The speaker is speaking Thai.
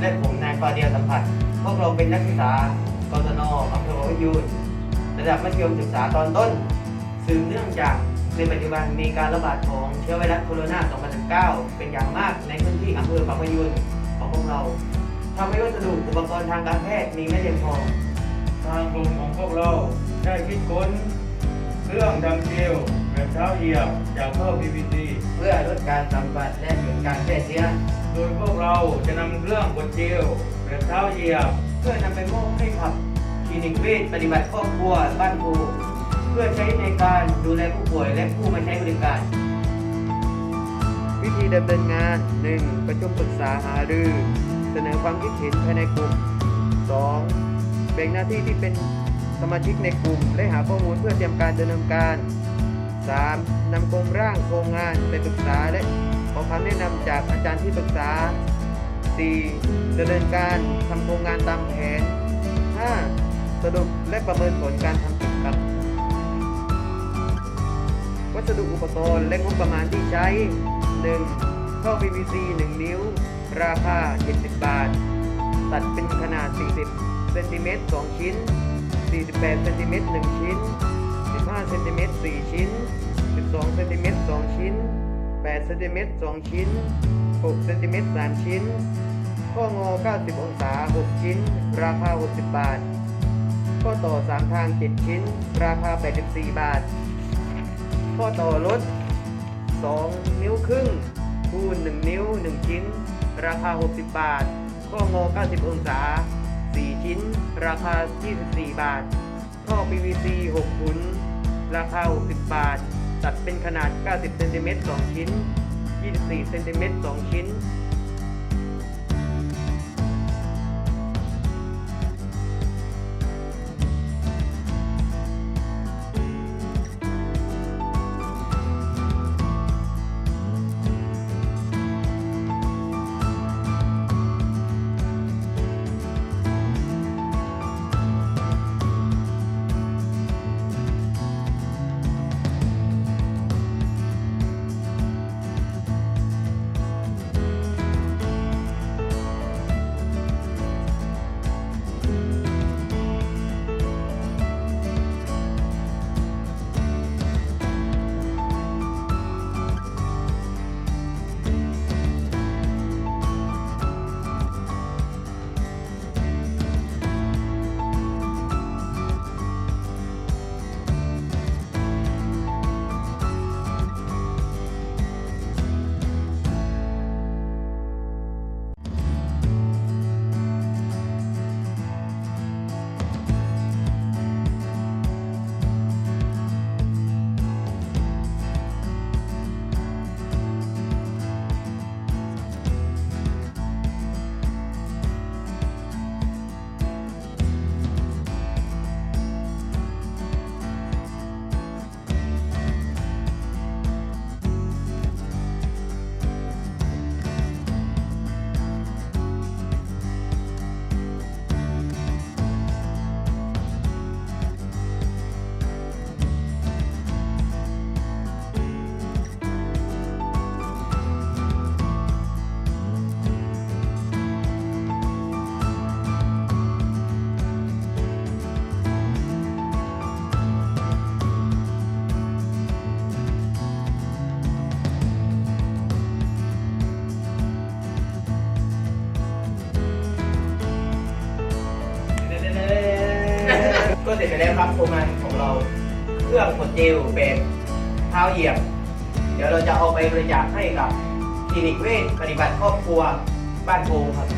และผมนายปาเดียสัมผัส พวกเราเป็นนักศึกษากศนอำเภอประยูนระดับมัธยมศึกษาตอนต้น ซึ่เนื่องจากในปัจจุบันมีการระบาดของเชื้อไวรัสโคโรนา 2019 เป็นอย่างมากในพื้นที่อำเภอปากพยูนของพวกเราทำให้วัสดุอุปกรณ์ทางการแพทย์มีไม่เพียงพอ ทางกลุ่มของพวกเราได้คิดค้น เครื่องดัมเบลแบบเท้าเหยียบจากท่อ PVC พื่อลดการสัมผัสและหยุดการแพร่เชื้อ โดยพวกเราจะนำเครื่องกดเจลแบบเท้าเหยียบ เพื่อนำไปมอบให้กับคลินิกเวชปฏิบัติครอบครัวบ้านครูเพื่อใช้ในการดูแลผู้ป่วยและผู้มาใช้บริการ วิธีดำเนินงาน 1. ประชุมปรึกษาหารือ เสนอความคิดเห็นภายในกลุ่ม 2. แบ่งหน้าที่ที่เป็นสมาชิกในกลุ่ม และหาข้อมูลเพื่อเตรียมการดำเนินการ 3. นำโครงร่างโครงงานไปปรึกษาและขอคำแนะนำจากอาจารย์ที่ปรึกษา 4. ดำเนินการทำโครงงานตามแผน 5. สรุปและประเมินผลการทำกิจกรรมวัสดุอุปกรณ์และงบประมาณที่ใช้ 1. ท่อ PVC 1 นิ้ว ราคา 70 บาท ตัดเป็นขนาด 40 เซนติเมตร 2 ชิ้น 48 เซนติเมตร 1 ชิ้น 15เซนติเมตร4ชิ้น 12เซนติเมตร2ชิ้น 8เซนติเมตร2ชิ้น 6เซนติเมตร3ชิ้น ข้องอ 90 องศา 6 ชิ้น ราคา 60 บาท ข้อต่อ 3 ทาง 7 ชิ้น ราคา 84 บาท ข้อต่อรถ2นิ้วครึ่งคูณ1 นิ้ว 1 ชิ้น ราคา 60 บาท ข้องอ 90 องศา 4 ชิ้น ราคา 24 บาท ท่อ PVC 6ขุน ราคา 60 บาท ตัดเป็นขนาด 90 เซนติเมตร2ชิ้น 24 เซนติเมตร2ชิ้น เสร็จไปแล้วครับโครงงานของเราเครื่องกดเจลแบบเท้าเหยียบ เดี๋ยวเราจะเอาไปบริจาคให้กับคลินิกเวชปฏิบัติครอบครัวบ้านโพครับ